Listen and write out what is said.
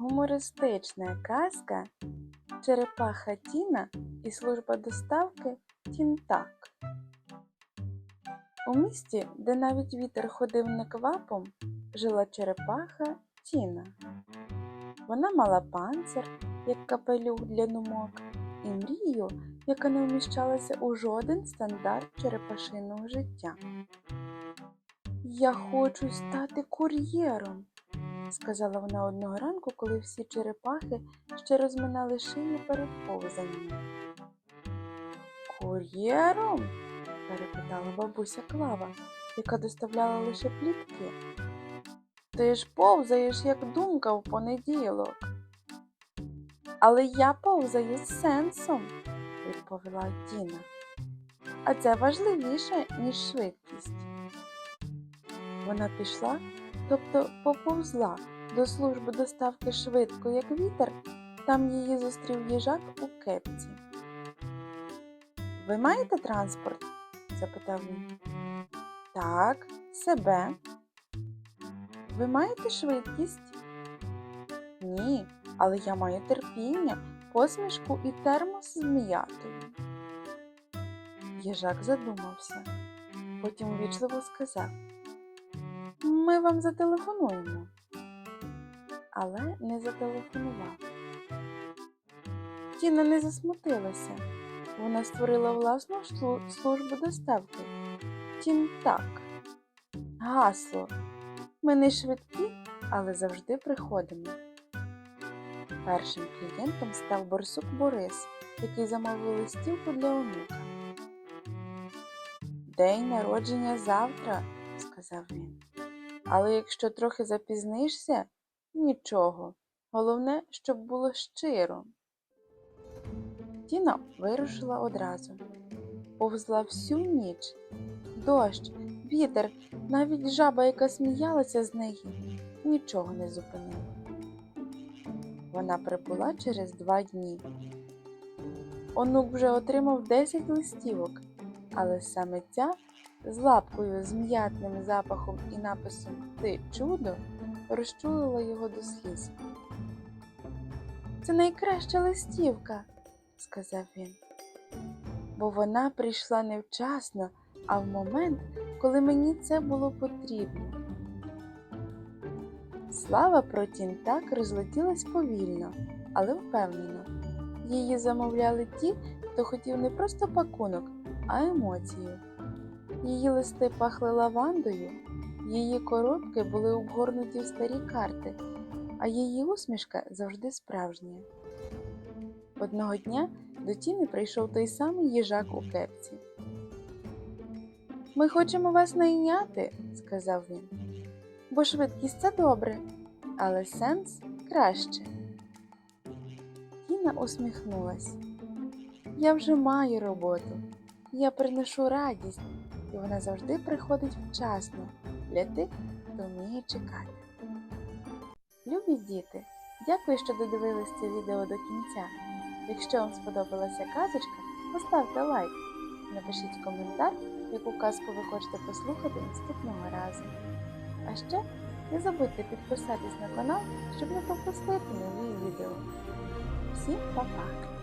Гумористична казка Черепаха Тіна і служба доставки Тінтак. У місті, де навіть вітер ходив неквапом, жила черепаха Тіна. Вона мала панцир, як капелюх для нумок, і мрію, яка не вміщалася у жоден стандарт черепашиного життя. Я хочу стати кур'єром, сказала вона одного ранку, коли всі черепахи ще розминали шиї перед повзанням. Кур'єром? перепитала бабуся Клава, яка доставляла лише плітки. Ти ж повзаєш, як думка в понеділок. Але я повзаю з сенсом, відповіла Тіна. А це важливіше, ніж швидкість. Вона пішла, тобто поповзла до служби доставки швидко, як вітер, там її зустрів їжак у кепці. Ви маєте транспорт? запитав він. Так, себе. Ви маєте швидкість? Ні, але я маю терпіння, посмішку і термос з м'ятою. Їжак задумався, потім ввічливо сказав Ми вам зателефонуємо. Але не зателефонував. Тіна не засмутилася. Вона створила власну службу доставки. Тім так. Гасло. Ми не швидкі, але завжди приходимо. Першим клієнтом став борсук Борис, який замовив листівку для онука. День народження завтра, сказав він. Але якщо трохи запізнишся, нічого. Головне, щоб було щиро. Тіна вирушила одразу. Повзла всю ніч. Дощ, вітер, навіть жаба, яка сміялася з неї, нічого не зупинила. Вона прибула через два дні. Онук вже отримав 10 листівок, але саме ця з лапкою, з м'ятним запахом і написом Ти чудо розчулила його до сліз. Це найкраща листівка, сказав він, бо вона прийшла не вчасно, а в момент, коли мені це було потрібно. Слава про Тінтак розлетілась повільно, але впевнено. Її замовляли ті, хто хотів не просто пакунок, а емоцію. Її листи пахли лавандою, її коробки були обгорнуті в старі карти, а її усмішка завжди справжня. Одного дня до Тіни прийшов той самий їжак у кепці. Ми хочемо вас найняти, сказав він, бо швидкість це добре, але сенс краще. Тіна усміхнулась. Я вже маю роботу, я приношу радість, і вона завжди приходить вчасно для тих, хто вміє чекати. Любі діти, дякую, що додивились це відео до кінця. Якщо вам сподобалася казочка, поставте лайк, напишіть коментар, яку казку ви хочете послухати наступного разу. А ще не забудьте підписатись на канал, щоб не пропустити нові відео. Всім па-па!